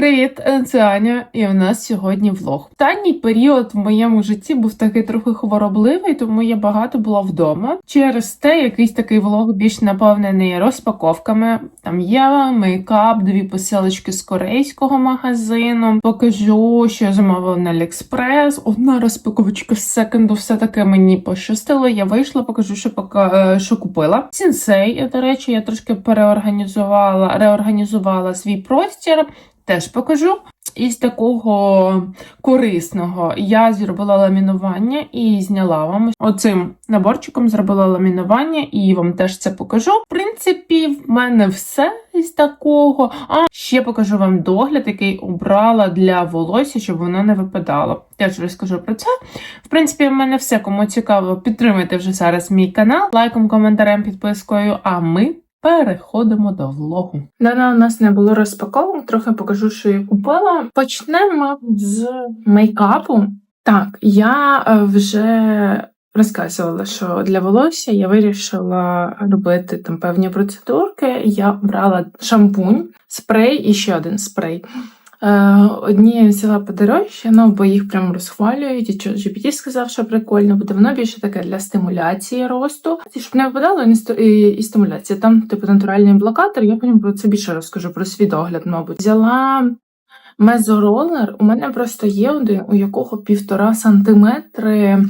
Привіт, це Аня, і у нас сьогодні влог. Останній період в моєму житті був такий трохи хворобливий, тому я багато була вдома. Через те якийсь такий влог більш наповнений розпаковками. Там є мейкап, дві посилочки з корейського магазину. Покажу, що я замовила на Аліекспрес. Одна розпаковочка з секонду все таки мені пощастило. Я вийшла, покажу, що пока е, що купила. Сінсей, до речі, я трошки переорганізувала, реорганізувала свій простір. Теж покажу. Із такого корисного я зробила ламінування і зняла вам оцим наборчиком зробила ламінування і вам теж це покажу. В принципі, в мене все із такого. А ще покажу вам догляд, який обрала для волосся, щоб воно не випадало. Теж розкажу про це. В принципі, в мене все. Кому цікаво, підтримуйте вже зараз мій канал лайком, коментарем, підпискою. А ми. Переходимо до влогу. Дана у нас не було розпаковок, трохи покажу, що я купила. Почнемо з мейкапу. Так, я е, вже розказувала, що для волосся я вирішила робити там певні процедурки. Я брала шампунь, спрей і ще один спрей. Е, Одні взяла подорожче, ну бо їх прям розхвалюють. І GPT сказав, що прикольно, буде воно більше таке для стимуляції росту. Щоб не випадало і стимуляція. Там, типу, натуральний блокатор, я потім про це більше розкажу про свій догляд, мабуть. Взяла мезоролер. У мене просто є один, у якого півтора сантиметри.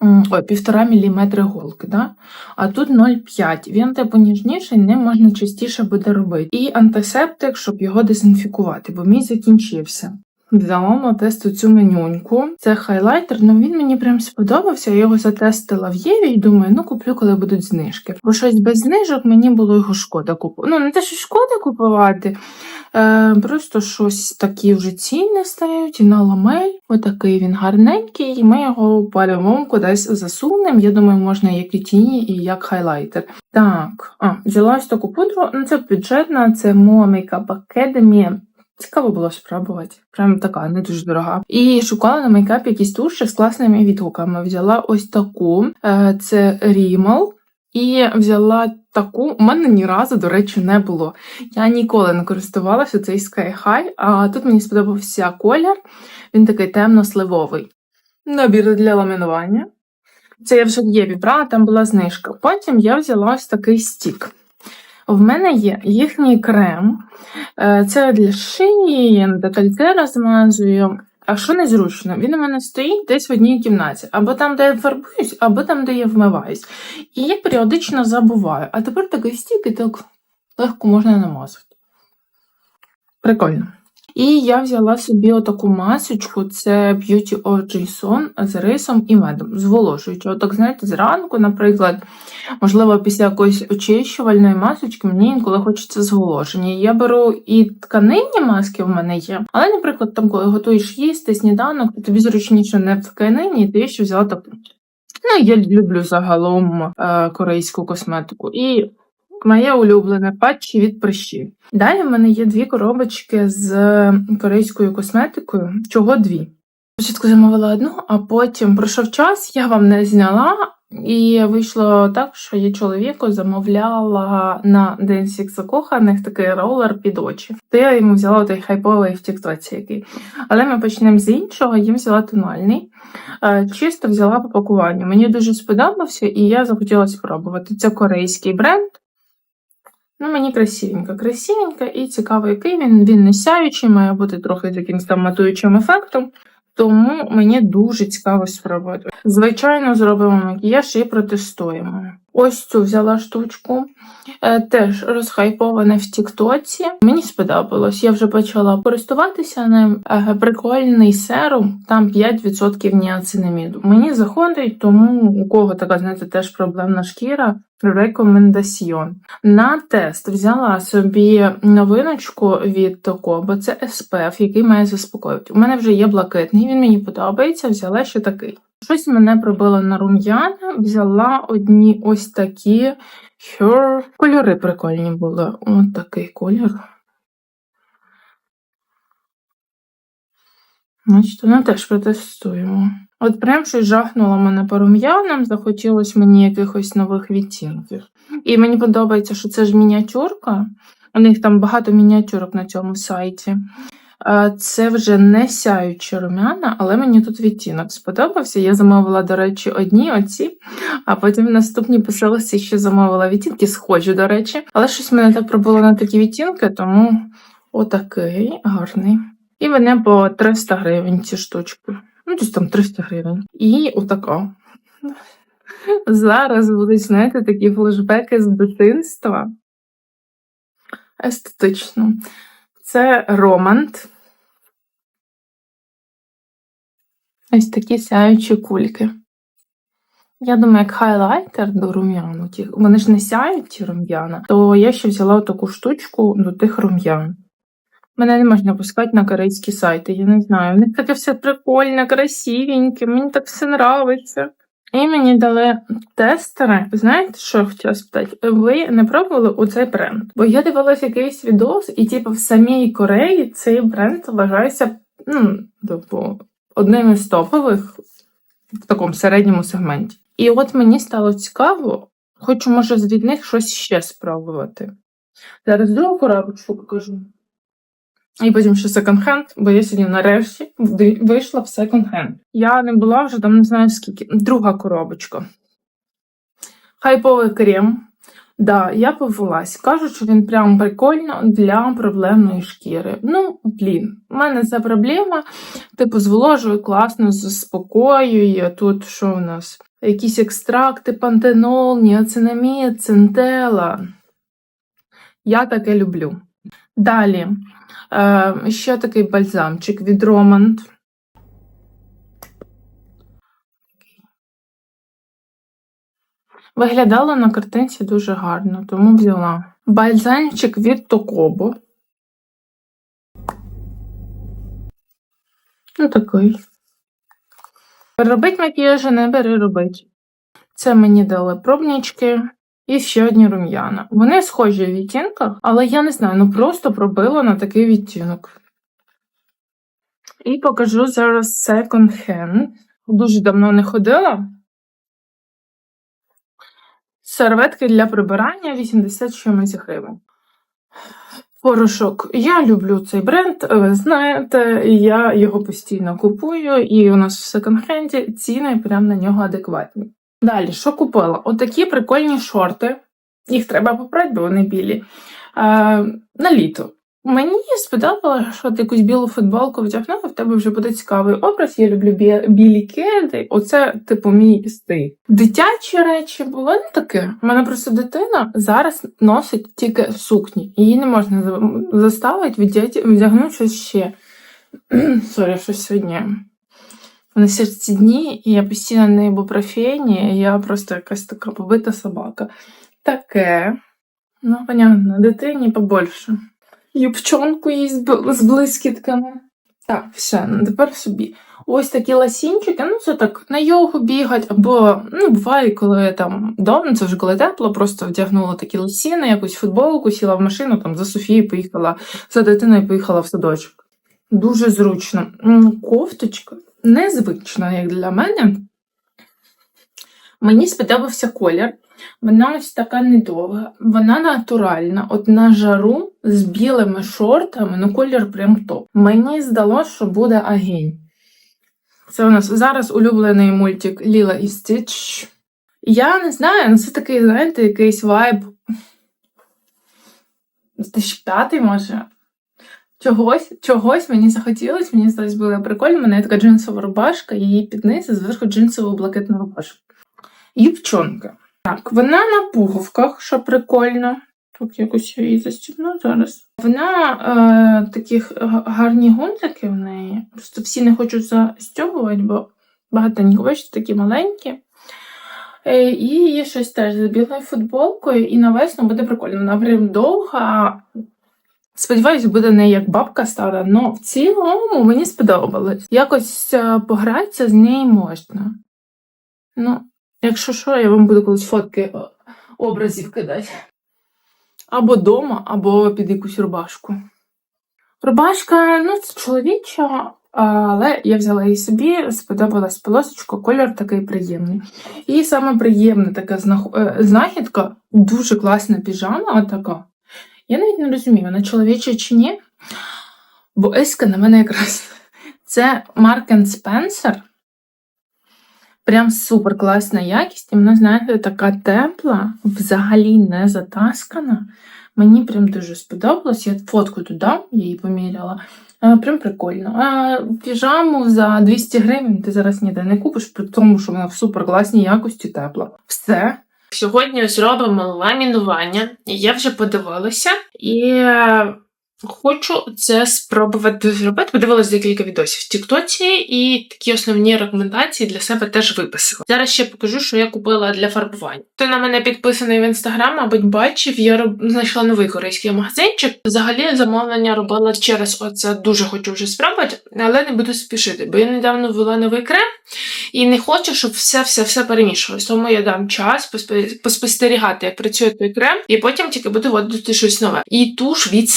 Ой, півтора міліметри голки, да? а тут 0,5. Він типу ніжніший, не можна частіше буде робити. І антисептик, щоб його дезінфікувати, бо мій закінчився. Взяла на тесту цю менюньку. Це хайлайтер, ну він мені прям сподобався. Я його затестила в Єві і думаю, ну куплю, коли будуть знижки. Бо щось без знижок мені було його шкода купувати. Ну, не те, що шкода купувати. Е, просто щось такі вже ціни стають і на ламель. Отакий він гарненький, і ми його по-любому кудись засунемо. Я думаю, можна як і тіні, і як хайлайтер. Так, а, взяла ось таку пудру. Ну, це бюджетна, це Moa Makeup Academy. Цікаво було спробувати. Прям така, не дуже дорога. І шукала на мейкап якісь туші з класними відгуками. Взяла ось таку, е, це Rimmel. І взяла таку, у мене ні разу, до речі, не було. Я ніколи не користувалася цей Sky High, а тут мені сподобався колір. Він такий темно-сливовий. Набір для ламінування. Це я вже є брала, там була знижка. Потім я взяла ось такий стік. В мене є їхній крем. Е, Це для шиї, я на декольте розмазую. А що незручно, він у мене стоїть десь в одній кімнаті, або там, де я фарбуюсь, або там, де я вмиваюсь. І я періодично забуваю. А тепер такий стік і так легко можна намазати. Прикольно. І я взяла собі отаку масочку, це Beauty of Jason з рисом і медом, зволожуючи. Отак, знаєте, зранку, наприклад, можливо, після якоїсь очищувальної масочки мені інколи хочеться зволоження. Я беру і тканинні маски в мене є, але, наприклад, там, коли готуєш їсти, сніданок, то тобі зручніше не в тканині, то я ще взяла таку. Ну, я люблю загалом е, корейську косметику. І моє улюблене патчі від прищів. Далі в мене є дві коробочки з корейською косметикою. Чого дві? Спочатку замовила одну, а потім пройшов час, я вам не зняла. І вийшло так, що я чоловіку замовляла на День всіх закоханих такий ролер під очі. То я йому взяла той хайповий в Тіктоці який. Але ми почнемо з іншого, я взяла тональний. Е, Чисто взяла по пакуванню. Мені дуже сподобався, і я захотіла спробувати. Це корейський бренд. Ну, мені красивенько, красивенько і цікаво, який він. Він не сяючий, має бути трохи з якимось там матуючим ефектом. Тому мені дуже цікаво спробувати. Звичайно, зробимо макіяж і протестуємо. Ось цю взяла штучку. Е, теж розхайпована в Тіктоці. Мені сподобалось. Я вже почала користуватися ним. Е, прикольний серум, там 5% ніацинаміду. Мені заходить, тому у кого така, знаєте, теж проблемна шкіра. Рекомендаціон. На тест взяла собі новиночку від Токо, бо це SPF, який має заспокоювати. У мене вже є блакитний, він мені подобається, взяла ще такий. Щось мене пробило на рум'яна, взяла одні ось такі Her. Кольори прикольні були. Ось такий колір. Значить, ну теж протестуємо. От прям щось жахнуло мене по рум'янам, захотілося мені якихось нових відтінків. І мені подобається, що це ж мініатюрка. У них там багато мініатюрок на цьому сайті. Це вже не сяючі рум'яна, але мені тут відтінок сподобався. Я замовила, до речі, одні оці, а потім в наступній ще замовила відтінки, схожі, до речі. Але щось мене так пробуло на такі відтінки, тому отакий гарний. І вони по 300 гривень ці штучки. Ну, десь там 300 гривень. І отака. Зараз будуть, знаєте, такі флешбеки з дитинства. Естетично. Це романт. Ось такі сяючі кульки. Я думаю, як хайлайтер до рум'яну. ті- Вони ж не сяють ті рум'яна, то я ще взяла таку штучку до тих рум'ян. Мене не можна пускати на корейські сайти, я не знаю. В них таке все прикольне, красивеньке, мені так все нравиться. І мені дали тестери. Знаєте, що хотіла спитати? Ви не пробували оцей бренд? Бо я дивилася якийсь відос, і типу в самій Кореї цей бренд вважається ну, типу, одним із топових в такому середньому сегменті. І от мені стало цікаво, хочу, може, від них щось ще спробувати. Зараз другу коробочку покажу. І потім ще секонд-хенд, бо я сьогодні нарешті вийшла в секонд-хенд. Я не була вже там не знаю скільки. Друга коробочка. Хайповий крем. Да, я повелась. Кажуть, що він прям прикольно для проблемної шкіри. Ну, блін, у мене ця проблема. Типу, зволожує класно, заспокоює. Тут що у нас? Якісь екстракти, пантенол, ніацинамід, центела. Я таке люблю. Далі. Е, ще такий бальзамчик від Романд. Виглядало на картинці дуже гарно, тому взяла. Бальзамчик від Токобо. Ну, такий. Робить макіяжі не бери робить. Це мені дали пробнички і ще одні рум'яна. Вони схожі в відтінках, але я не знаю, ну просто пробила на такий відтінок. І покажу зараз second hand. Дуже давно не ходила. Серветки для прибирання 80 чимось гривень. Порошок. Я люблю цей бренд, ви знаєте, я його постійно купую, і у нас в секонд-хенді ціни прямо на нього адекватні. Далі, що купила? Отакі прикольні шорти. Їх треба попрати, бо вони білі. А, на літо. Мені сподобалося, що ти якусь білу футболку вдягнула, в тебе вже буде цікавий образ. Я люблю бі- білі кеди. Оце, типу, мій стиль. Дитячі речі було не таке. У мене просто дитина зараз носить тільки сукні. Її не можна заставити вдягти, вдягнути щось ще. Сорі, щось сьогодні. Вони ці дні, і я постійно на ібупрофені, і я просто якась така побита собака. Таке. Ну, понятно, дитині побольше. Юбчонку їй з, блискітками. Так, все, ну тепер собі. Ось такі ласінчики, ну це так на йогу бігать, або ну, буває, коли там вдома, це вже коли тепло, просто вдягнула такі лосіни, якусь футболку, сіла в машину, там за Софією поїхала, за дитиною поїхала в садочок. Дуже зручно. Кофточка незвична, як для мене. Мені сподобався колір. Вона ось така недовга, вона натуральна. От на жару з білими шортами, ну колір прям топ. Мені здалося, що буде агінь. Це у нас зараз улюблений мультик Ліла і Стіч. Я не знаю, ну це такий, знаєте, якийсь вайб. 2005 може. Чогось, чогось мені захотілося, мені здалось було прикольно. У мене така джинсова рубашка, її під зверху джинсову блакитну рубашку. Юбчонка. Так, вона на пуговках, що прикольно. Так, якось я її застібну зараз. Вона е, такі гарні гудзики в неї. Просто всі не хочуть застягувати, бо багатенько, бачите, такі маленькі. Е, і є щось теж з білою футболкою, і на весну буде прикольно. Вона прям довга. Сподіваюсь, буде не як бабка стара, але в цілому мені сподобалось. Якось е, погратися з нею можна. Ну, якщо що, я вам буду колись фотки е, образів кидати. Або дома, або під якусь рубашку. Рубашка, ну, це чоловіча, але я взяла її собі, сподобалась полосочка, колір такий приємний. І саме приємна така е, знахідка, дуже класна піжама, отака. Я навіть не розумію, вона чоловіча чи ні. Бо Еська на мене якраз. Це Mark Spencer. Прям супер класна якість. І вона, знаєте, така тепла, взагалі не затаскана. Мені прям дуже сподобалось. Я фотку додам, я її поміряла. Е, Прям прикольно. А піжаму за 200 гривень ти зараз ніде не купиш, при тому, що вона в супер класній якості тепла. Все. Сьогодні зробимо ламінування. Я вже подивилася і хочу це спробувати зробити. Подивилася декілька відосів в Тіктоці і такі основні рекомендації для себе теж виписала. Зараз ще покажу, що я купила для фарбування. Хто на мене підписаний в інстаграм, мабуть, бачив, я роб... знайшла новий корейський магазинчик. Взагалі замовлення робила через оце дуже хочу вже спробувати, але не буду спішити, бо я недавно ввела новий крем і не хочу, щоб все-все-все перемішувалось. Тому я дам час поспостерігати, як працює той крем, і потім тільки буду вводити щось нове. І туш від,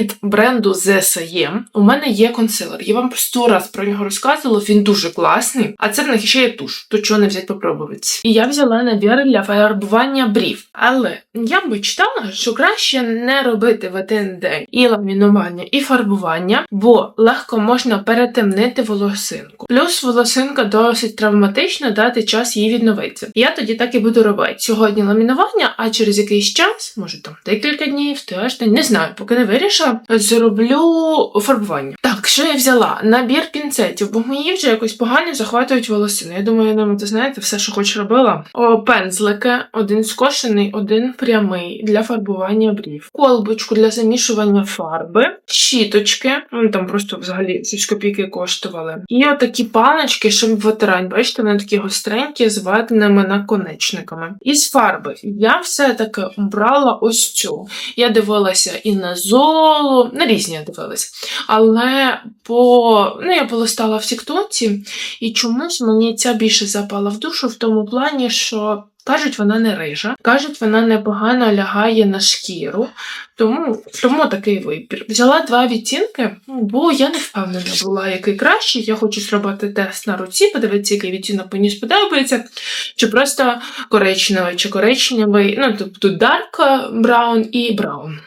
від бренду Sayem. У мене є консилер. Я вам сто раз про нього розказувала, він дуже класний. А це в них ще є туш, то чого не взяти попробувати. І я взяла набір для фарбування брів. Але я би читала, що краще не робити в один день і ламінування, і фарбування, бо легко можна перетемнити волосинку. Плюс волосинка досить травматична, дати час їй відновитися. Я тоді так і буду робити. Сьогодні ламінування, а через якийсь час, може там декілька днів, тиждень, не знаю, поки не вирішила, зроблю фарбування. Так, що я взяла? Набір пінцетів, бо мої вже якось погано захватують волосини. Я думаю, я ними, ти знаєте, все, що хоч робила. О, пензлики, один скошений, один прямий для фарбування брів. Колбочку для замішування фарби, щіточки, ну там просто взагалі щось копійки коштували. І отакі палички, щоб витирань. Бачите, вони такі гостренькі, з ватними наконечниками. Із фарби я все-таки брала ось цю. Я дивилася і на золу, на різні я дивилася. Але по ну я полистала в Тіктоці, і чомусь мені ця більше запала в душу в тому плані, що. Кажуть, вона не рижа, кажуть, вона непогано лягає на шкіру, тому, тому такий вибір. Взяла два відтінки, бо я не впевнена була, який кращий. Я хочу зробити тест на руці, подивитися, який відтінок мені сподобається, чи просто коричневий, чи коричневий, ну тобто dark brown і brown.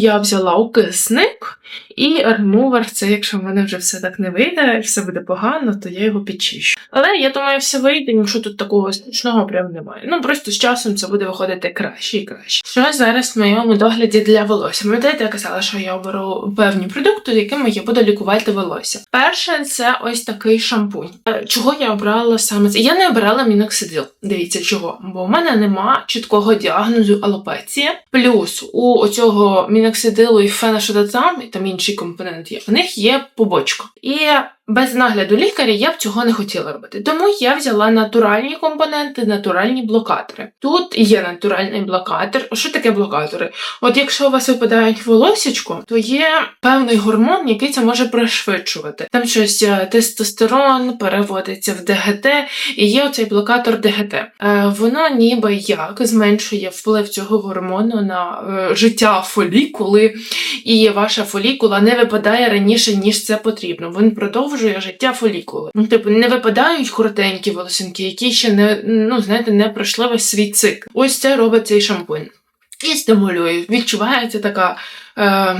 Я взяла окисник і ремувер, це якщо в мене вже все так не вийде, все буде погано, то я його підчищу. Але я думаю, все вийде, нічого тут такого страшного прям немає. Ну просто з часом це буде виходити краще і краще. Що зараз в моєму догляді для волосся? Пам'ятаєте, я казала, що я оберу певні продукти, якими я буду лікувати волосся. Перше, це ось такий шампунь. Е, Чого я обрала саме це? Я не обирала міноксидил. Дивіться, чого? Бо в мене нема чіткого діагнозу алопеція. Плюс у оцього міноксидилу і фенашодацам, і там інший компонент є, У них є побочка. І без нагляду лікаря я б цього не хотіла робити. Тому я взяла натуральні компоненти, натуральні блокатори. Тут є натуральний блокатор. Що таке блокатори? От якщо у вас випадають волосічко, то є певний гормон, який це може пришвидшувати. Там щось е, тестостерон переводиться в ДГТ, і є оцей блокатор ДГТ. Е, воно ніби як зменшує вплив цього гормону на е, життя фолікули, і ваша фолікула не випадає раніше, ніж це потрібно. Він продовжує життя фолікули. Ну, типу, не випадають коротенькі волосинки, які ще не, ну, знаєте, не пройшли весь свій цикл. Ось це робить цей шампунь. І стимулює. Відчувається така е,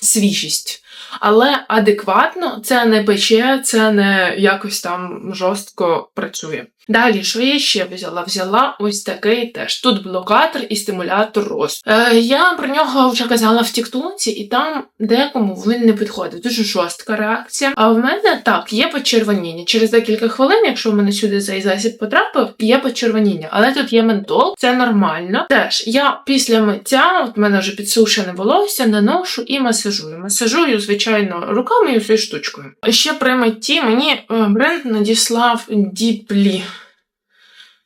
свіжість. Але адекватно це не пече, це не якось там жорстко працює. Далі, що я ще взяла? Взяла ось такий теж. Тут блокатор і стимулятор росту. Е, я про нього вже казала в Тіктоці, і там декому він не підходить. Дуже жорстка реакція. А в мене так, є почервоніння. Через декілька хвилин, якщо в мене сюди цей засіб потрапив, є почервоніння. Але тут є ментол, це нормально. Теж я після миття, от в мене вже підсушене волосся, наношу і масажую. Масажую, звичайно, руками і цією штучкою. Ще при митті мені е, бренд надіслав діплі.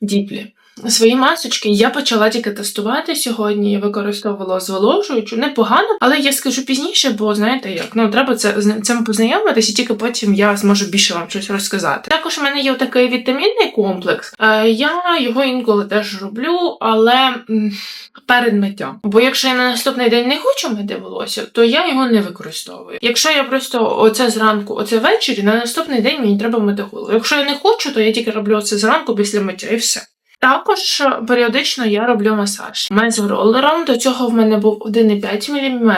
Діплі. Свої масочки я почала тільки тестувати сьогодні. Я використовувала зволожуючу. Непогано, але я скажу пізніше, бо знаєте як, ну треба це з цим познайомитися, і тільки потім я зможу більше вам щось розказати. Також у мене є такий вітамінний комплекс. Е, я його інколи теж роблю, але м, перед миттям. Бо якщо я на наступний день не хочу мити волосся, то я його не використовую. Якщо я просто оце зранку, оце ввечері, на наступний день мені треба мити голову. Якщо я не хочу, то я тільки роблю це зранку після миття і все. Також е, періодично я роблю масаж мезоролером. До цього в мене був 1,5 мм.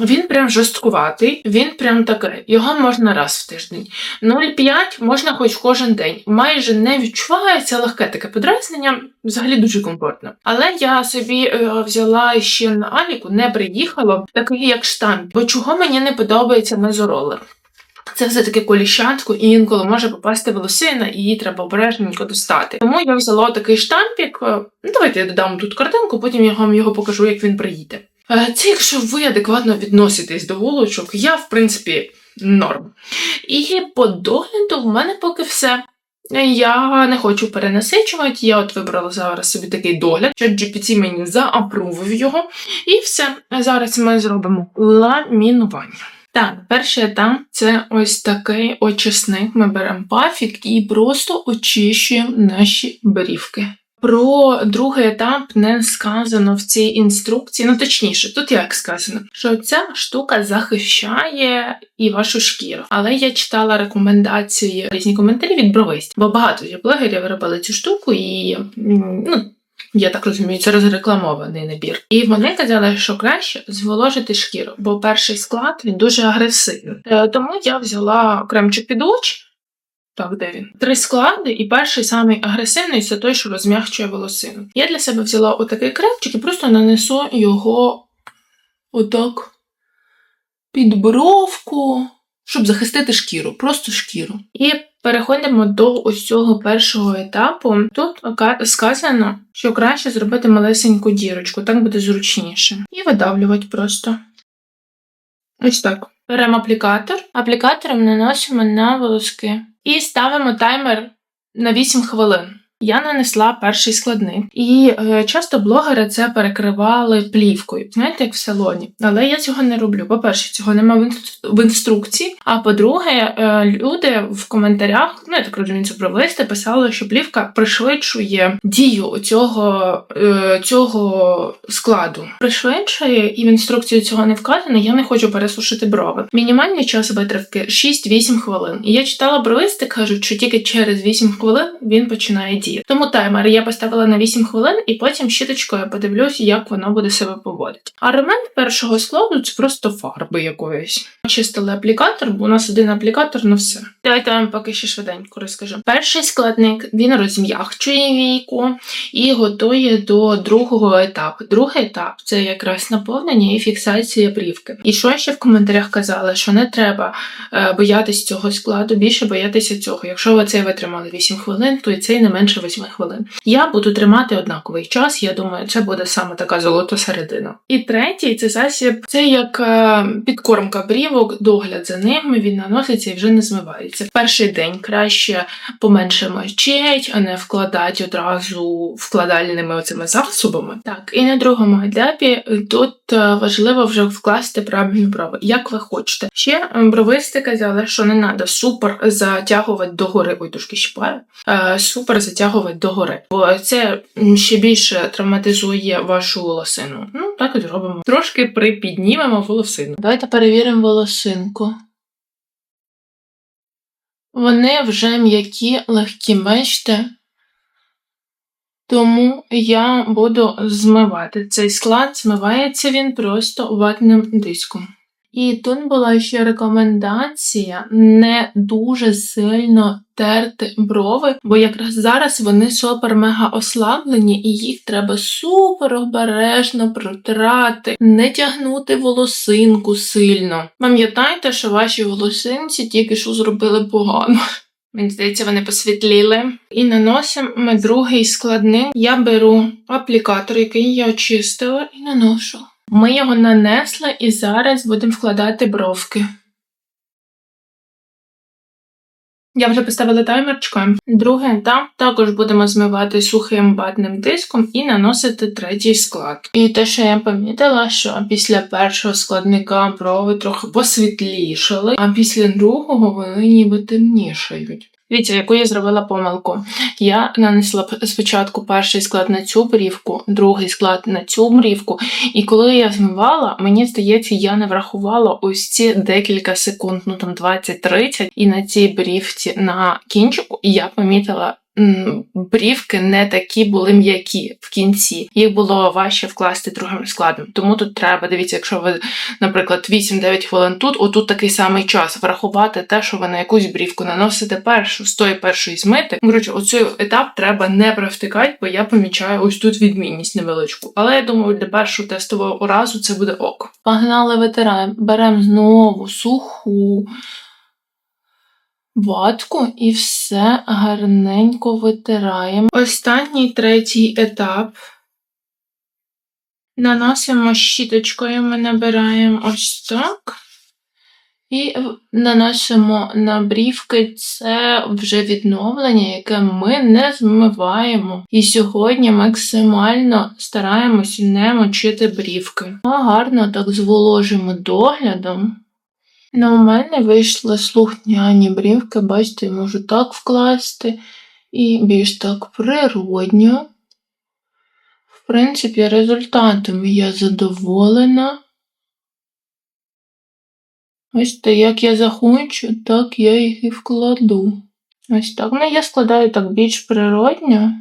Він прям жорсткуватий, він прям такий. Його можна раз в тиждень. 0,5 можна хоч кожен день. Майже не відчувається легке таке подразнення, взагалі дуже комфортно. Але я собі е, взяла ще на Аліку, не приїхало, такий як штамп. Бо чого мені не подобається мезоролер? Це все таки коліщатку, і інколи може попасти волосина, і її треба обережненько достати. Тому я взяла такий штампік. Е, Ну, давайте я додам тут картинку, потім я вам його покажу, як він приїде. Е, Це якщо ви адекватно відноситесь до вулочок, я в принципі норм. І по догляду в мене поки все. Я не хочу перенасичувати. Я от вибрала зараз собі такий догляд, що GPT мені заапрувив його. І все. Зараз ми зробимо ламінування. Так, перший етап це ось такий очисник. Ми беремо пафік і просто очищуємо наші брівки. Про другий етап не сказано в цій інструкції. Ну точніше, тут як сказано, що ця штука захищає і вашу шкіру. Але я читала рекомендації різні коментарі від бровист, бо багато блогерів робили цю штуку, і ну. Я так розумію, це розрекламований набір. І вони казали, що краще зволожити шкіру, бо перший склад він дуже агресивний. Е, Тому я взяла кремчик під очі. Так, де він? Три склади, і перший самий агресивний це той, що розм'якчує волосину. Я для себе взяла отакий кремчик і просто нанесу його отак під бровку, щоб захистити шкіру, просто шкіру. І переходимо до ось цього першого етапу. Тут сказано, що краще зробити малесеньку дірочку, так буде зручніше. І видавлювати просто. Ось так. Беремо аплікатор, аплікатором наносимо на волоски і ставимо таймер на 8 хвилин. Я нанесла перший складник, і е, часто блогери це перекривали плівкою, знаєте, як в салоні. Але я цього не роблю. По-перше, цього немає в, інс- в інструкції. А по-друге, е, люди в коментарях, ну я так розумію, це провести, писали, що плівка пришвидшує дію цього, е, цього складу. Пришвидшує, і в інструкції цього не вказано. Я не хочу пересушити брови. Мінімальний час витривки 6-8 хвилин. І я читала бровисти, кажуть, що тільки через 8 хвилин він починає діяти. Тому таймер я поставила на 8 хвилин, і потім щіточкою подивлюсь, як воно буде себе поводити. А ремонт першого складу це просто фарби якоїсь. Очистили аплікатор, бо у нас один аплікатор на все. Давайте вам поки ще швиденько розкажу. Перший складник він розм'якчує війку і готує до другого етапу. Другий етап це якраз наповнення і фіксація брівки. І що ще в коментарях казали, що не треба е, боятись цього складу, більше боятися цього. Якщо ви цей витримали 8 хвилин, то і цей не менше 8 хвилин. Я буду тримати однаковий час. Я думаю, це буде саме така золота середина. І третій це засіб, це як е, підкормка брівок, догляд за ними. Він наноситься і вже не змивається. Перший день краще поменше мочить, а не вкладати одразу вкладальними оцими засобами. Так, і на другому етапі тут важливо вже вкласти правильні брови, як ви хочете. Ще е, бровисти казали, що не треба супер затягувати догори. Ой, трошки щипаю. Е, супер затягувати догори, бо це ще більше травматизує вашу волосину. Ну, так і зробимо. Трошки припіднімемо волосину. Давайте перевіримо волосинку. Вони вже м'які, легкі, бачите? Тому я буду змивати. Цей склад змивається він просто ватним диском. І тут була ще рекомендація не дуже сильно терти брови, бо якраз зараз вони супер-мега ослаблені, і їх треба супер обережно протирати, не тягнути волосинку сильно. Пам'ятайте, що ваші волосинці тільки що зробили погано. Мені здається, вони посвітліли. І наносимо другий складний. Я беру аплікатор, який я очистила, і наношу. Ми його нанесли і зараз будемо вкладати бровки. Я вже поставила таймер. Другий етап також будемо змивати сухим ватним диском і наносити третій склад. І те, що я помітила, що після першого складника брови трохи посвітлішали, а після другого вони ніби темнішають. Дивіться, яку я зробила помилку. Я нанесла спочатку перший склад на цю брівку, другий склад на цю брівку, і коли я змивала, мені здається, я не врахувала ось ці декілька секунд, ну там 20-30, і на цій брівці на кінчику я помітила брівки не такі були м'які в кінці. Їх було важче вкласти другим складом. Тому тут треба, дивіться, якщо ви, наприклад, 8-9 хвилин тут, отут такий самий час врахувати те, що ви на якусь брівку наносите першу, з тої першої змити. Коротше, оцей етап треба не провтикати, бо я помічаю ось тут відмінність невеличку. Але я думаю, для першого тестового разу це буде ок. Погнали, витираємо. Беремо знову суху ватку і все гарненько витираємо. Останній третій етап. Наносимо щіточкою, ми набираємо ось так. І наносимо на брівки це вже відновлення, яке ми не змиваємо. І сьогодні максимально стараємося не мочити брівки. А гарно так зволожимо доглядом. Ну, у мене вийшли слухняні брівки, бачите, я можу так вкласти і більш так природньо. В принципі, результатом я задоволена. Ось те, як я захочу, так я їх і вкладу. Ось так. Ну, я складаю так більш природньо,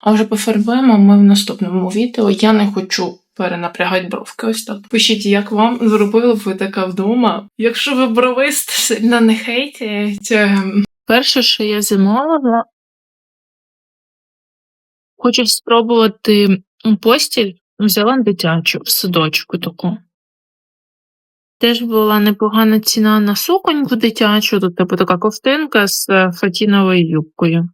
а вже пофарбуємо ми в наступному відео. Я не хочу перенапрягати бровки. Ось так. Пишіть, як вам зробили ви така вдома. Якщо ви бровист, сильно не хейтіть. Перше, що я замовила, хочу спробувати постіль. Взяла дитячу в садочку таку. Теж була непогана ціна на суконьку дитячу, тут типу така ковтинка з е, фатіновою юбкою.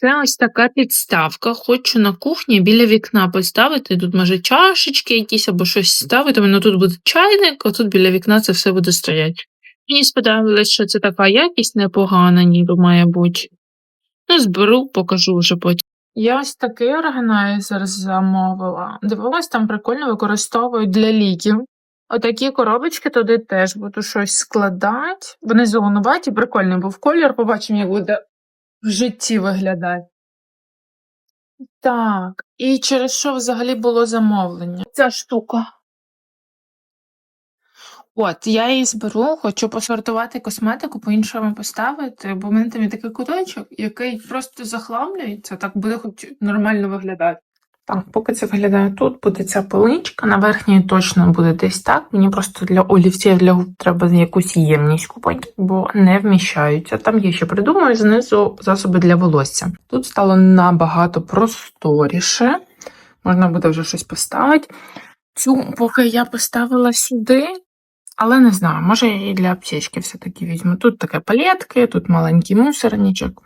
Це ось така підставка. Хочу на кухні біля вікна поставити. Тут може чашечки якісь або щось ставити. Воно тут буде чайник, а тут біля вікна це все буде стояти. Мені сподобалось, що це така якість непогана, ніби має бути. Ну, зберу, покажу вже потім. Я ось такий органайзер замовила. Дивилась, там прикольно використовують для ліків. Отакі коробочки туди теж буду щось складати. Вони зеленуваті, прикольний був колір. Побачимо, як буде в житті виглядає. Так, і через що взагалі було замовлення? Ця штука. От, я її зберу, хочу посортувати косметику, по-іншому поставити, бо в мене там є такий куточок, який просто захламлюється, так буде хоч нормально виглядати. Так, поки це виглядає тут, буде ця поличка. На верхній точно буде десь так. Мені просто для олівців для губ треба якусь ємність купити, бо не вміщаються. Там є ще придумаю знизу засоби для волосся. Тут стало набагато просторіше. Можна буде вже щось поставити. Цю поки я поставила сюди, але не знаю, може я її для аптечки все-таки візьму. Тут таке палетки, тут маленький мусорничок.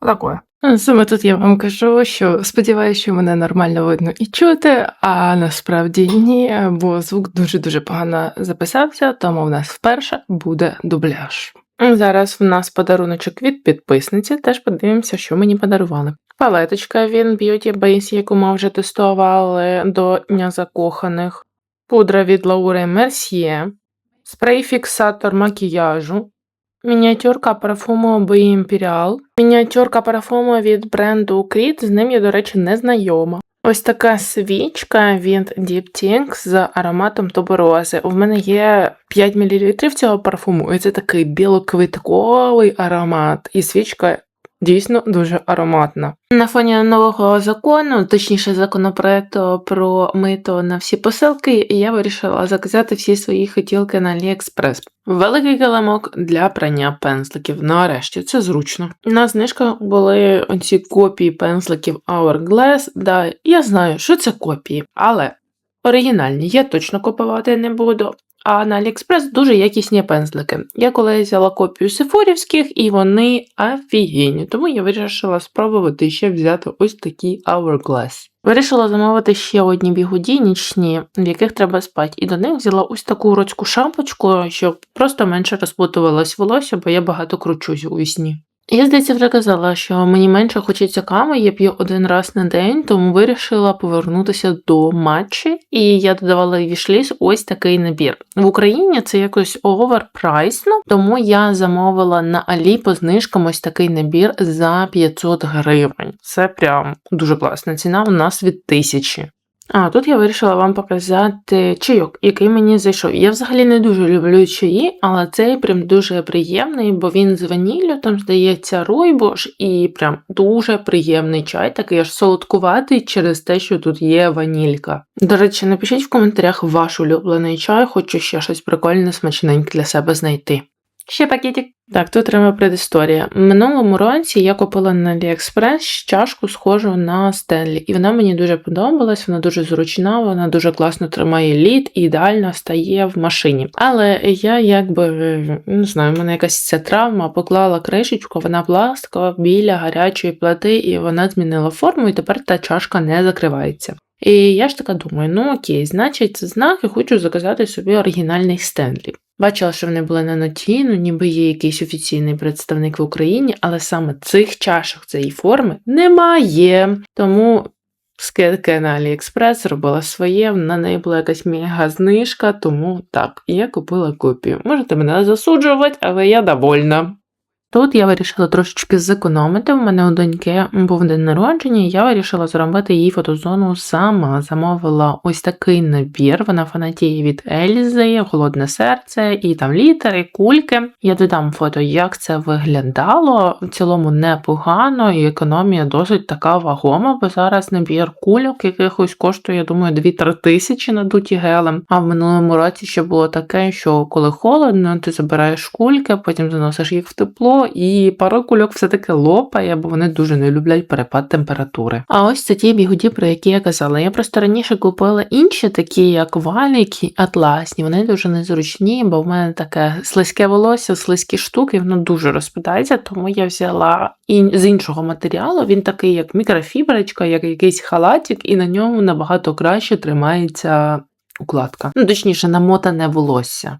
Отакое. Саме тут я вам кажу, що сподіваюся, що мене нормально видно і чути, а насправді ні, бо звук дуже-дуже погано записався, тому в нас вперше буде дубляж. Зараз в нас подаруночок від підписниці, теж подивимося, що мені подарували. Палеточка він Beauty Base, яку ми вже тестували до Дня закоханих, пудра від Лаури Мерсьє, спрей-фіксатор макіяжу, Мініатюрка парфуму Boy Imperial. Мініатюрка парфуму від бренду Creed, з ним я, до речі, не знайома. Ось така свічка від Deep Tink з ароматом туберози. У мене є 5 мл цього парфуму, і це такий білоквитковий аромат. І свічка дійсно дуже ароматна. На фоні нового закону, точніше законопроекту про мито на всі посилки, я вирішила заказати всі свої хотілки на AliExpress. Великий килимок для прання пензликів. Нарешті це зручно. На знижках були оці копії пензликів Hourglass. Да, я знаю, що це копії, але оригінальні я точно купувати не буду. А на AliExpress дуже якісні пензлики. Я колись взяла копію сифорівських, і вони офігенні, тому я вирішила спробувати ще взяти ось такі Hourglass. Вирішила замовити ще одні бігуді нічні, в яких треба спати, і до них взяла ось таку уродську шапочку, щоб просто менше розпутувалось волосся, бо я багато кручусь у сні. Я, здається, вже казала, що мені менше хочеться кави, я п'ю один раз на день, тому вирішила повернутися до матчі, і я додавала вішліс ось такий набір. В Україні це якось оверпрайсно, тому я замовила на Алі по знижкам ось такий набір за 500 гривень. Це прям дуже класна ціна у нас від тисячі. А тут я вирішила вам показати чайок, який мені зайшов. Я взагалі не дуже люблю чаї, але цей прям дуже приємний, бо він з ваніллю, там здається ройбош, і прям дуже приємний чай, такий аж солодкуватий через те, що тут є ванілька. До речі, напишіть в коментарях ваш улюблений чай, хочу ще щось прикольне, смачненьке для себе знайти. Ще пакетик. Так, тут треба предісторія. Минулому році я купила на AliExpress чашку схожу на Стенлі, і вона мені дуже подобалась, вона дуже зручна, вона дуже класно тримає лід і ідеально стає в машині. Але я якби не знаю, в мене якась ця травма поклала кришечку, вона пластикова біля гарячої плити, і вона змінила форму, і тепер та чашка не закривається. І я ж така думаю, ну окей, значить, знак і хочу заказати собі оригінальний Стенлі. Бачила, що вони були на ноті, ну ніби є якийсь офіційний представник в Україні, але саме цих чашок цієї форми немає. Тому скидки на AliExpress робила своє, на неї була якась мега знижка, тому так, я купила копію. Можете мене засуджувати, але я довольна. Тут я вирішила трошечки зекономити. У мене у доньки був день народження, і я вирішила зробити їй фотозону сама. Замовила ось такий набір. Вона фанатіє від Ельзи, холодне серце, і там літери, кульки. Я додам фото, як це виглядало. В цілому непогано, і економія досить така вагома, бо зараз набір кульок якихось коштує, я думаю, 2-3 тисячі надуті гелем. А в минулому році ще було таке, що коли холодно, ти забираєш кульки, потім заносиш їх в тепло і пара кульок все-таки лопає, бо вони дуже не люблять перепад температури. А ось це ті бігуді, про які я казала. Я просто раніше купила інші, такі як валіки, атласні. Вони дуже незручні, бо в мене таке слизьке волосся, слизькі штуки, воно дуже розпадається, тому я взяла з іншого матеріалу. Він такий, як мікрофіброчка, як якийсь халатик, і на ньому набагато краще тримається укладка. Ну, точніше, намотане волосся.